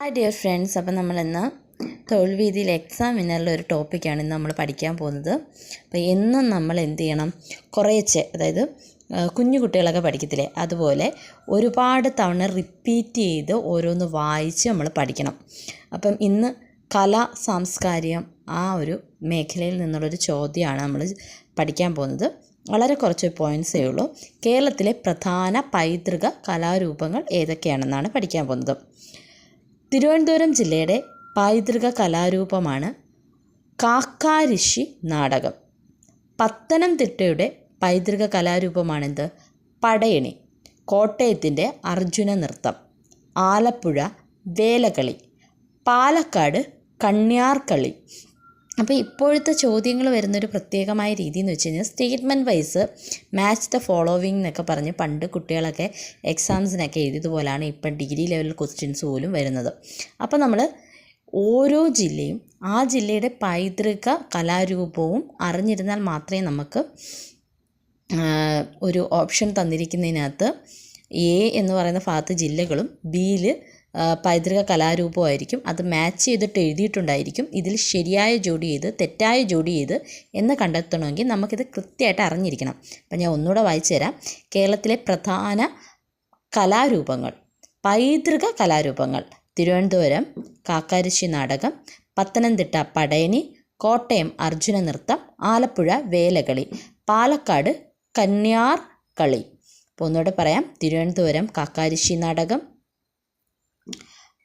Hi dear friends അപ്പം നമ്മളിന്ന് തൊഴിൽ വീതിയിൽ എക്സാം എന്നുള്ള ഒരു ടോപ്പിക്കാണ് ഇന്ന് നമ്മൾ പഠിക്കാൻ പോകുന്നത്. അപ്പോൾ എന്നും നമ്മൾ എന്ത് ചെയ്യണം? കുറേച്ചെ അതായത് കുഞ്ഞു കുട്ടികളൊക്കെ പഠിക്കത്തില്ലേ? അതുപോലെ ഒരുപാട് തവണ റിപ്പീറ്റ് ചെയ്ത് ഓരോന്ന് വായിച്ച് നമ്മൾ പഠിക്കണം. അപ്പം ഇന്ന് കല സാംസ്കാരികം ആ ഒരു മേഖലയിൽ നിന്നുള്ളൊരു ചോദ്യമാണ് നമ്മൾ പഠിക്കാൻ പോകുന്നത്. വളരെ കുറച്ച് പോയിൻസേ ഉള്ളൂ. കേരളത്തിലെ പ്രധാന പൈതൃക കലാരൂപങ്ങൾ ഏതൊക്കെയാണെന്നാണ് പഠിക്കാൻ പോകുന്നത്. തിരുവനന്തപുരം ജില്ലയുടെ പൈതൃക കലാരൂപമാണ് കാക്കാരിശി നാടകം. പത്തനംതിട്ടയുടെ പൈതൃക കലാരൂപമാണെന്ത്? പടയണി കോട്ടയത്തിന്റെ അർജുന നൃത്തം. ആലപ്പുഴ വേലകളി പാലക്കാട് കണ്യാർകളി അപ്പോൾ ഇപ്പോഴത്തെ ചോദ്യങ്ങൾ വരുന്നൊരു പ്രത്യേകമായ രീതി എന്ന് വെച്ച് കഴിഞ്ഞാൽ statement wise match the following എന്നൊക്കെ പറഞ്ഞ് പണ്ട് കുട്ടികളൊക്കെ എക്സാംസിനൊക്കെ എഴുതിയതുപോലാണ് ഇപ്പം ഡിഗ്രി ലെവൽ ക്വസ്റ്റ്യൻസ് പോലും വരുന്നത്. അപ്പോൾ നമ്മൾ ഓരോ ജില്ലയും ആ ജില്ലയുടെ പൈതൃക കലാരൂപവും അറിഞ്ഞിരുന്നാൽ മാത്രമേ നമുക്ക് ഒരു ഓപ്ഷൻ തന്നിരിക്കുന്നതിനകത്ത് എ എന്ന് പറയുന്ന ഭാഗത്ത് ജില്ലകളും ബിയിൽ പൈതൃക കലാരൂപമായിരിക്കും. അത് മാച്ച് ചെയ്തിട്ട് എഴുതിയിട്ടുണ്ടായിരിക്കും. ഇതിൽ ശരിയായ ജോഡി ചെയ്ത് തെറ്റായ ജോഡി ചെയ്ത് എന്ന് കണ്ടെത്തണമെങ്കിൽ നമുക്കിത് കൃത്യമായിട്ട് അറിഞ്ഞിരിക്കണം. അപ്പം ഞാൻ ഒന്നുകൂടെ വായിച്ചു തരാം. കേരളത്തിലെ പ്രധാന കലാരൂപങ്ങൾ. പൈതൃക കലാരൂപങ്ങൾ. തിരുവനന്തപുരം കാക്കാരശ്ശി നാടകം പത്തനംതിട്ട പടയണി കോട്ടയം അർജുന നൃത്തം ആലപ്പുഴ വേലകളി പാലക്കാട് കന്യാർ കളി അപ്പോൾ ഒന്നുകൂടെ പറയാം. തിരുവനന്തപുരം കാക്കാരശ്ശി നാടകം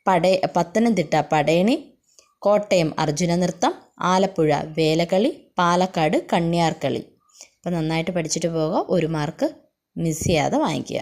പട പത്തനംതിട്ട പടയണി കോട്ടയം അർജുന നൃത്തം ആലപ്പുഴ വേലകളി പാലക്കാട് കണ്ണിയാർക്കളി. അപ്പോൾ നന്നായിട്ട് പഠിച്ചിട്ട് പോകുക ഒരു മാർക്ക് മിസ് ചെയ്യാതെ വാങ്ങിക്കുക.